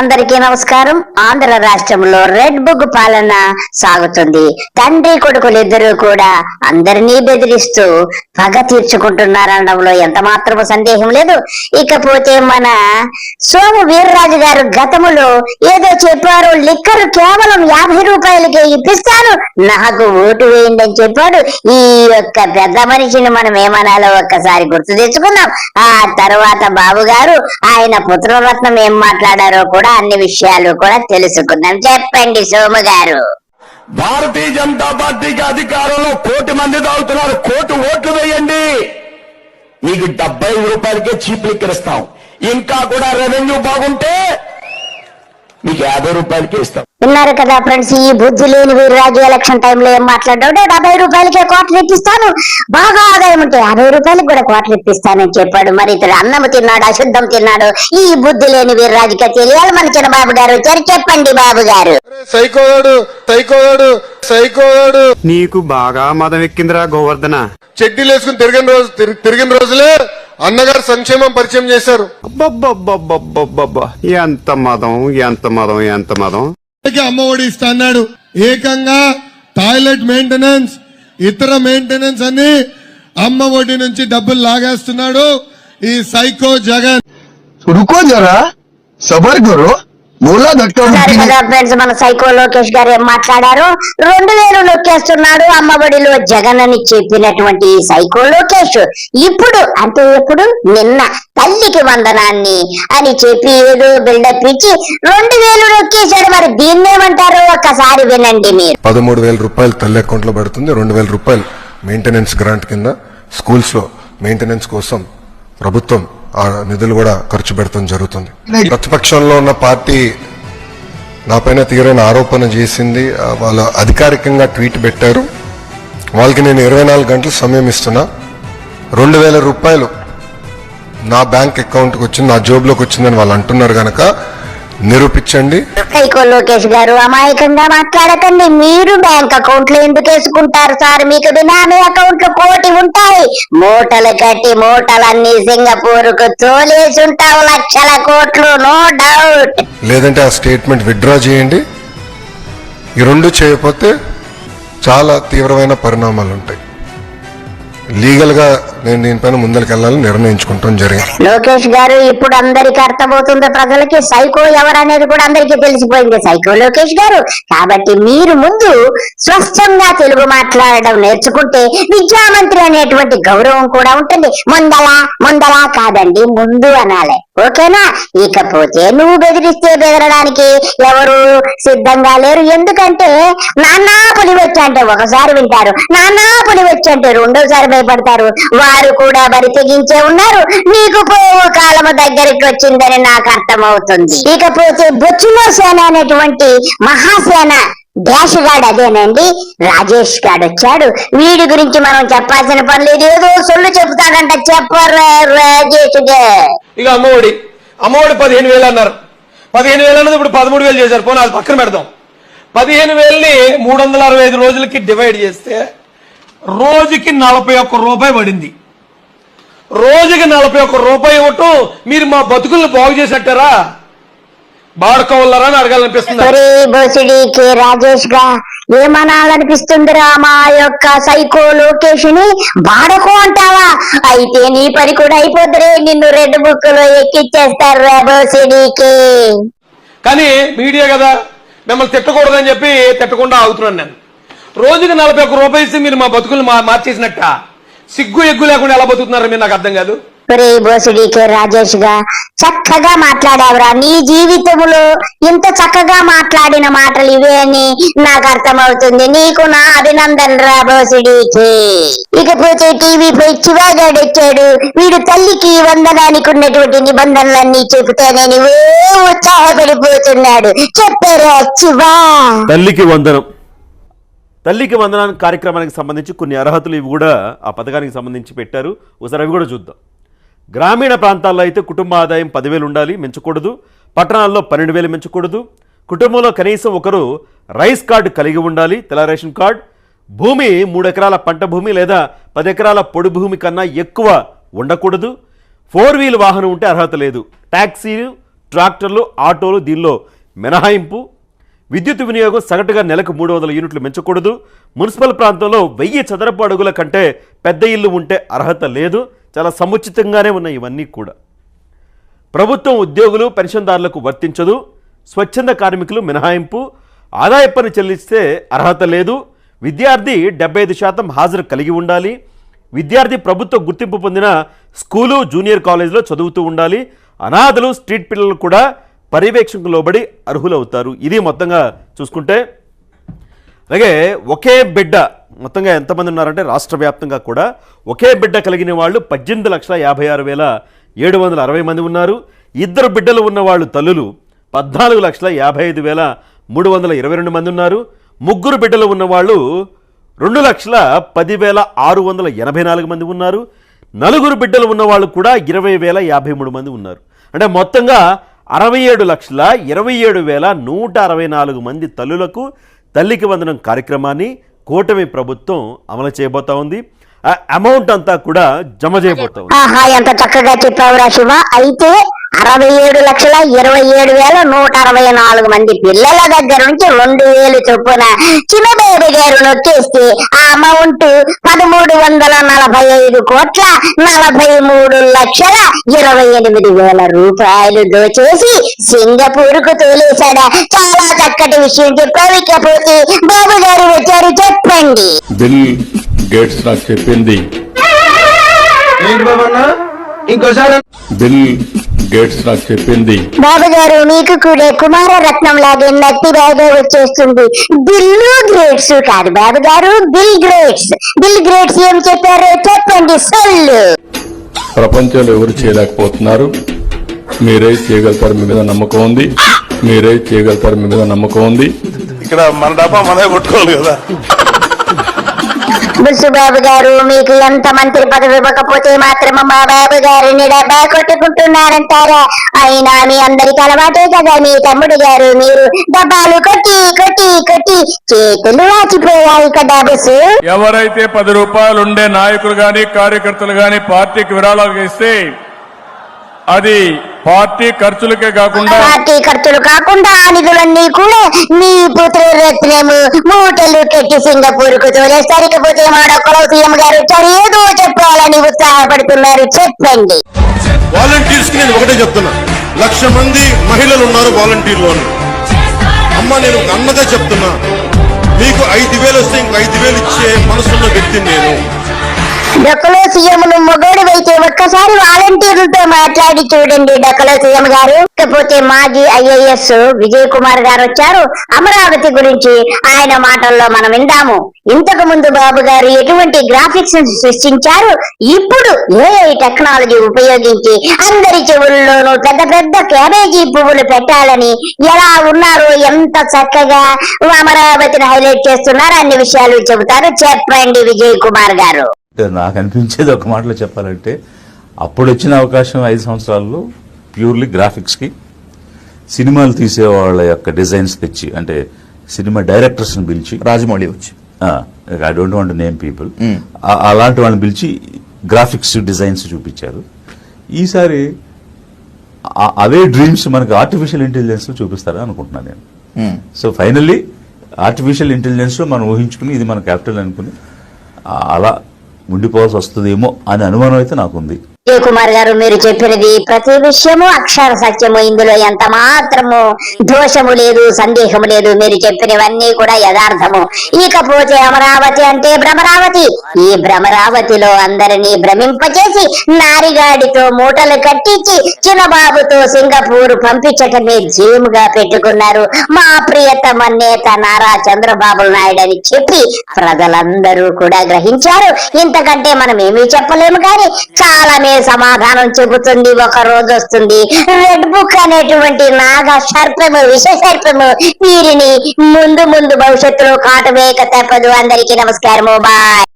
అందరికీ నమస్కారం. ఆంధ్ర రాష్ట్రంలో రెడ్ బుక్ పాలన సాగుతుంది. తండ్రి కొడుకులిద్దరూ కూడా అందరినీ బెదిరిస్తూ పగ తీర్చుకుంటున్నారనడంలో ఎంత మాత్రము సందేహం లేదు. ఇకపోతే మన సోము వీర్రాజు గారు గతములో ఏదో చెప్పారు లిక్కర్ కేవలం యాభై రూపాయలకే ఇప్పిస్తాను నాకు ఓటు వేయండి అని చెప్పాడు. ఈ యొక్క పెద్ద మనిషిని మనం ఏమనాలో ఒక్కసారి గుర్తు తెచ్చుకుందాం. ఆ తర్వాత బాబు గారు ఆయన పుత్రరత్నం ఏం మాట్లాడారో కూడా అన్ని విషయాలు కూడా తెలుసుకుందాం. చెప్పండి సోము గారు. భారతీయ జనతా పార్టీకి అధికారంలో కోటి మంది తాగుతున్నారు కోటి ఓట్లు వేయండి. మీకు డెబ్బై రూపాయలకే చీప్ లిక్కర్ ఇస్తాం ఇంకా కూడా రెవెన్యూ బాగుంటే మీకు యాభై రూపాయలకే ఇస్తాం. విన్నారు కదా ఫ్రెండ్స్ ఈ బుద్ధి లేని వీర్రాజు ఎలక్షన్ టైంలో ఏం మాట్లాడాడు డెబ్బై రూపాయలకే కోట్లు ఇప్పిస్తాను. బాగా ఆదాయం ఉంటే యాభై రూపాయలకి కూడా కోట్లు ఇప్పిస్తానని చెప్పాడు. మరి ఇతడు అన్నం తిన్నాడు అశుద్ధం తిన్నాడు? ఈ బుద్ధి లేని వీర్రాజుకే తెలియాలి మన చిన్న బాబు గారు వచ్చారు. చెప్పండి బాబు గారు. నీకు బాగా మదం ఎక్కిందిరా గోవర్ధన. చెడ్డీలు వేసుకుని తిరిగిన రోజు తిరి- తిరిగిన రోజులే అన్నగారు సంక్షేమం పరిచయం చేశారు. ఎంత మదం ఎంత మదం ఎంత మదం. అమ్మ ఒడి ఇస్తా అన్నాడు ఏకంగా టాయిలెట్ మెయింటెనెన్స్ ఇతర మెయింటెనెన్స్ అని అమ్మ ఒడి నుంచి డబ్బులు లాగేస్తున్నాడు ఈ సైకో జగన్. మన సైకో లోకేష్ గారు ఏం మాట్లాడారు? రెండు వేలు నొక్కేస్తున్నాడు అమ్మఒడిలో జగన్ అని చెప్పినటువంటి సైకో లోకేష్. ఇప్పుడు అంటే ఎప్పుడు? నిన్న తల్లికి వందనాన్ని అని చెప్పి ఏదో బిల్డప్ ఇచ్చి రెండు వేలు నొక్కేశాడు. మరి దీన్ని ఏమంటారు? ఒక్కసారి వినండి మీరు. పదమూడు వేల రూపాయలు తల్లి అకౌంట్లో పడుతుంది. రెండు వేల రూపాయలు మెయింటెనెన్స్ గ్రాంట్ కింద. స్కూల్స్లో మెయింటెనెన్స్ కోసం ప్రభుత్వం ఆ నిధులు కూడా ఖర్చు పెడతాం జరుగుతుంది. ప్రతిపక్షంలో ఉన్న పార్టీ నాపైన తీరైన ఆరోపణ చేసింది. వాళ్ళు అధికారికంగా ట్వీట్ పెట్టారు. వాళ్ళకి నేను ఇరవై నాలుగు గంటలు సమయం ఇస్తున్నా. రెండు వేల రూపాయలు నా బ్యాంక్ అకౌంట్కి వచ్చింది నా జోబులోకి వచ్చిందని వాళ్ళు అంటున్నారు కనుక నిరూపించండి. లోకేష్ గారు అమాయకంగా మాట్లాడకండి. మీరు బ్యాంక్ అకౌంట్లు ఎందుకు వేసుకుంటారు సార్? మీకు బినామీ అకౌంట్లు కోటి ఉంటాయి. మూటలు కట్టి మూటలన్నీ సింగపూర్కు తోలేసి ఉంటావు లక్షల కోట్లు నో డౌట్. లేదంటే ఆ స్టేట్మెంట్ విత్డ్రా చేయండి. ఈ రెండు చేయకపోతే చాలా తీవ్రమైన పరిణామాలు ఉంటాయి. లీగల్గా నేను దీనిపైన ముందరికెళ్ళాలని నిర్ణయించుకుంటాం జరిగింది. లోకేష్ గారు ఇప్పుడు అందరికి అర్థమవుతుంది ప్రజలకి సైకో ఎవరనేది కూడా అందరికి తెలిసిపోయింది. సైకో లోకేష్ గారు. కాబట్టి మీరు ముందు స్వచ్ఛంగా తెలుగు మాట్లాడడం నేర్చుకుంటే విద్యామంత్రి అనేటువంటి గౌరవం కూడా ఉంటుంది. ముందలా ముందలా కాదండి ముందు అనాలి. ఓకేనా? ఇకపోతే నువ్వు బెదిరిస్తే బెదరడానికి ఎవరు సిద్ధంగా లేరు. ఎందుకంటే నాన్నా పులి వచ్చి అంటే ఒకసారి వింటారు. నాన్నా పులి వచ్చి అంటే రెండోసారి భయపడతారు. వారు కూడా బరి తెగించే ఉన్నారు. నీకు పోవు కాలము దగ్గరికి వచ్చిందని నాకు అర్థమవుతుంది. ఇకపోతే బొచ్చులో సేన అనేటువంటి మహాసేన డాష్ గాడ్ అదేనండి. రాజేష్ గాడు వచ్చాడు. వీడి గురించి మనం చెప్పాల్సిన పని లేదు. ఏదో సొల్లు చెప్తాడంట చెప్పరా రాజేష్ ఇక అమ్మఒడి. అమ్మఒడి పదిహేను వేలు అన్నారు. పదిహేను వేలు అన్నది ఇప్పుడు పదమూడు వేలు చేశారు. పోనీ అది పక్కన పెడదాం. పదిహేను వేలని మూడు వందల అరవై ఐదు రోజులకి డివైడ్ చేస్తే రోజుకి నలభై ఒక్క రూపాయి పడింది. రోజుకి నలభై ఒక్క రూపాయి ఇవ్వటం మీరు మా బతుకుల్ని బాగు చేసేట్టారా బాడుకోవాలరా అని అడగాలనిపిస్తుంది. రాజేష్గా ఏమనాలనిపిస్తుందిరా మా యొక్క సైకో లోకేష్ని బాడకో అంటావా? అయితే నీ పని కూడా అయిపోద్దిరే నిన్ను రెడ్ బుక్లో ఎక్కిచ్చేస్తారు రా బోసిడికి. కానీ మీడియా కదా మిమ్మల్ని తిట్టకూడదని చెప్పి తిట్టకుండా ఆగుతున్నాను నేను. రోజుకి నలభై ఒక్క రూపాయి ఇస్తే మీరు మా బతుకులు మార్చేసినట్ట? సిగ్గు ఎగ్గు లేకుండా ఎలా బతుకుతున్నారు మీరు? నాకు అర్థం కాదు. రాజేష్గా చక్కగా మాట్లాడావురా. నీ జీవితంలో ఇంత చక్కగా మాట్లాడిన మాటలు ఇవే అని నాకు అర్థమవుతుంది. నీకు నా అభినందన రా బోసిడికి ఇకపోతే టీవీపై చివాగాడు వచ్చాడు వీడు తల్లికి వందనానికి ఉన్నటువంటి నిబంధనలన్నీ చెబితే నేను ఉత్సాహపడిపోతున్నాడు. చెప్పారా చివా. తల్లికి వందనం. తల్లికి వందనాన్ని కార్యక్రమానికి సంబంధించి కొన్ని అర్హతలు ఇవి కూడా ఆ పథకానికి సంబంధించి పెట్టారు. ఒకసారి అవి కూడా చూద్దాం. గ్రామీణ ప్రాంతాల్లో అయితే కుటుంబ ఆదాయం పదివేలు ఉండాలి మించకూడదు. పట్టణాల్లో పన్నెండు వేలు మించకూడదు. కుటుంబంలో కనీసం ఒకరు రైస్ కార్డు కలిగి ఉండాలి తెల్ల రేషన్ కార్డ్. భూమి మూడు ఎకరాల పంట భూమి లేదా పది ఎకరాల పొడి భూమి కన్నా ఎక్కువ ఉండకూడదు. ఫోర్ వీల్ వాహనం ఉంటే అర్హత లేదు. ట్యాక్సీలు ట్రాక్టర్లు ఆటోలు దీనిలో మినహాయింపు. విద్యుత్ వినియోగం సగటుగా నెలకు మూడు వందల యూనిట్లు పెంచకూడదు మున్సిపల్ ప్రాంతంలో వెయ్యి చదరపు అడుగుల కంటే పెద్ద ఇల్లు ఉంటే అర్హత లేదు. చాలా సముచితంగానే ఉన్నాయి ఇవన్నీ కూడా. ప్రభుత్వం ఉద్యోగులు పెన్షన్దారులకు వర్తించదు. స్వచ్ఛంద కార్మికులు మినహాయింపు. ఆదాయ పన్ను చెల్లిస్తే అర్హత లేదు. విద్యార్థి డెబ్బై ఐదు శాతం హాజరు కలిగి ఉండాలి. విద్యార్థి ప్రభుత్వ గుర్తింపు పొందిన స్కూలు జూనియర్ కాలేజీలో చదువుతూ ఉండాలి. అనాథలు స్ట్రీట్ పిల్లలు కూడా పర్యవేక్షణకు లోబడి అర్హులవుతారు. ఇది మొత్తంగా చూసుకుంటే అలాగే ఒకే బిడ్డ మొత్తంగా ఎంతమంది ఉన్నారంటే రాష్ట్ర వ్యాప్తంగా కూడా ఒకే బిడ్డ కలిగిన వాళ్ళు పద్దెనిమిది లక్షల యాభై ఆరు వేల ఏడు వందల అరవై మంది ఉన్నారు. ఇద్దరు బిడ్డలు ఉన్నవాళ్ళు తల్లులు పద్నాలుగు లక్షల యాభై ఐదు వేల మూడు వందల ఇరవై రెండు మంది ఉన్నారు. ముగ్గురు బిడ్డలు ఉన్నవాళ్ళు రెండు లక్షల పదివేల ఆరు వందల ఎనభై నాలుగు మంది ఉన్నారు. నలుగురు బిడ్డలు ఉన్నవాళ్ళు కూడా ఇరవై వేల యాభై మూడు మంది ఉన్నారు. అంటే మొత్తంగా అరవై ఏడు లక్షల ఇరవై ఏడు వేల నూట అరవై నాలుగు మంది తల్లులకు తల్లికి వందనం కార్యక్రమాన్ని కూటమి ప్రభుత్వం అమలు చేయబోతా ఉంది. ఆ అమౌంట్ అంతా కూడా జమ చేయబోతా ఉంది. ఎంత చక్కగా చెప్పావురా శివ. అయితే అరవై ఏడు లక్షల ఇరవై ఏడు వేల నూట అరవై నాలుగు మంది పిల్లల దగ్గర నుంచి రెండు వేలు చొప్పున చిన్నబేబి గారు నొక్కేస్తే ఆ అమౌంట్ పదమూడు వందల నలభై ఐదు కోట్ల నలభై మూడు లక్షల ఇరవై ఎనిమిది వేల రూపాయలు దోచేసి సింగపూర్కు తోలేశాడా. చాలా చక్కటి విషయం చెప్పావు. ఇకపోతే బాబు గారు వచ్చారు. చెప్పండి. బిల్ గేట్స్ నాకు చెప్పింది. ఇంకోసారి బిల్ గేట్స్ నాకు చెప్పింది. బాబు గారు మీకు కూడా కుమార రత్నం లాగే నత్తి బాగా వచ్చేస్తుంది. బిల్లు గ్రేట్స్ కాదు బాబు గారు బిల్ గ్రేట్స్ బిల్ గ్రేట్స్ ఏం చెప్పారో చెప్పండి సొల్లు. ప్రపంచంలో ఎవరు చేయలేకపోతున్నారు? మీరే చేయగలుగుతారు మీ మీద నమ్మకం ఉంది. మీరే చేయగలుగుతారు మీ మీద నమ్మకం ఉంది. ఇక్కడ మన డబ్బా మనమే కొట్టుకోవాలి కదా. బాబు గారు మీకు ఎంత మంత్రి పదవి ఇవ్వకపోతే మాత్రం మా బాబు గారిని డబ్బా కొట్టుకుంటున్నారంటారా అయినా మీ అందరికి అలవాటే కదా మీ తమ్ముడు గారు మీరు డబ్బాలు కొట్టి కొట్టి కొట్టి చేతులు వాచిపోయాయి కదా బస్సు. ఎవరైతే పది రూపాయలు ఉండే నాయకులు గాని కార్యకర్తలు గాని పార్టీకి విరాళాలు ఇస్తే అది పార్టీ ఖర్చులకే కాకుండా పార్టీ ఖర్చులు కాకుండా ఆ నిధులన్నీ కూడా నీ పుత్రరత్నము మూటలు కట్టి సింగపూర్కు తోలేస్తారు. ఇకపోతే మాడొక్కలో సీఎం గారు వచ్చారు. ఏదో చెప్పాలని ఉత్సాహపడుతున్నారు. చెప్పండి. వాలంటీర్స్కి నేను ఒకటే చెప్తున్నా. లక్ష మంది మహిళలు ఉన్నారు వాలంటీర్లోని. అమ్మ నేను అన్నగా చెప్తున్నా. మీకు ఐదు వేలు వస్తే ఇంకో ఐదు వేలు ఇచ్చే మనసున్న వ్యక్తిని నేను. డొక్కలో సీఎంను మొగోడు అయితే ఒక్కసారి వాలంటీర్లతో మాట్లాడి చూడండి డొక్కలో సీఎం గారు. ఇకపోతే మాజీ ఐఏఎస్ విజయ్ కుమార్ గారు వచ్చారు. అమరావతి గురించి ఆయన మాటల్లో మనం విందాము. ఇంతకు ముందు బాబు గారు ఎటువంటి గ్రాఫిక్స్ సృష్టించారు? ఇప్పుడు ఏఐ టెక్నాలజీ ఉపయోగించి అందరి చెవుల్లోనూ పెద్ద పెద్ద క్యాబేజీ పువ్వులు పెట్టాలని ఎలా ఉన్నారో ఎంత చక్కగా అమరావతిని హైలైట్ చేస్తున్నారు అన్ని విషయాలు చెబుతారు. చెప్పండి విజయ్ కుమార్ గారు. నాకు అనిపించేది ఒక మాటలో చెప్పాలంటే అప్పుడు వచ్చిన అవకాశం ఐదు సంవత్సరాల్లో ప్యూర్లీ గ్రాఫిక్స్కి సినిమాలు తీసే వాళ్ళ యొక్క డిజైన్స్ తెచ్చి అంటే సినిమా డైరెక్టర్స్ని పిలిచి రాజమౌళి వచ్చి. I don't want name people అలాంటి వాళ్ళని పిలిచి గ్రాఫిక్స్ డిజైన్స్ చూపించారు. ఈసారి అవే డ్రీమ్స్ మనకి ఆర్టిఫిషియల్ ఇంటెలిజెన్స్ చూపిస్తారని అనుకుంటున్నాను నేను. సో ఫైనల్లీ ఆర్టిఫిషియల్ ఇంటెలిజెన్స్లో మనం ఊహించుకుని ఇది మన క్యాపిటల్ అనుకుని అలా ఉండిపోవాల్సి వస్తుందేమో అనే అనుమానం అయితే నాకుంది. కుమార్ గారు మీరు చెప్పినది ప్రతి విషయము అక్షర సత్యము ఇందులో ఎంత మాత్రము దోషము లేదు సందేహము లేదు మీరు చెప్పినవన్నీ కూడా యథార్థము. ఇకపోతే అమరావతి అంటే భ్రమరావతి. ఈ భ్రమరావతిలో అందరినీ భ్రమింపచేసి నారిగాడితో మూటలు కట్టించి చిన్నబాబుతో సింగపూర్ పంపించటమే జీముగా పెట్టుకున్నారు. మా ప్రియతమ నేత నారా చంద్రబాబు నాయుడు అని చెప్పి ప్రజలందరూ కూడా గ్రహించారు. ఇంతకంటే మనం ఏమీ చెప్పలేము కానీ కాలమే సమాధానం చెబుతుంది ఒక రోజు వస్తుంది. రెడ్ బుక్ అనేటువంటి నాగ సర్పము విష సర్పము వీరిని ముందు ముందు భవిష్యత్తులో కాటు వేయక తప్పదు. అందరికీ నమస్కారము. బాయ్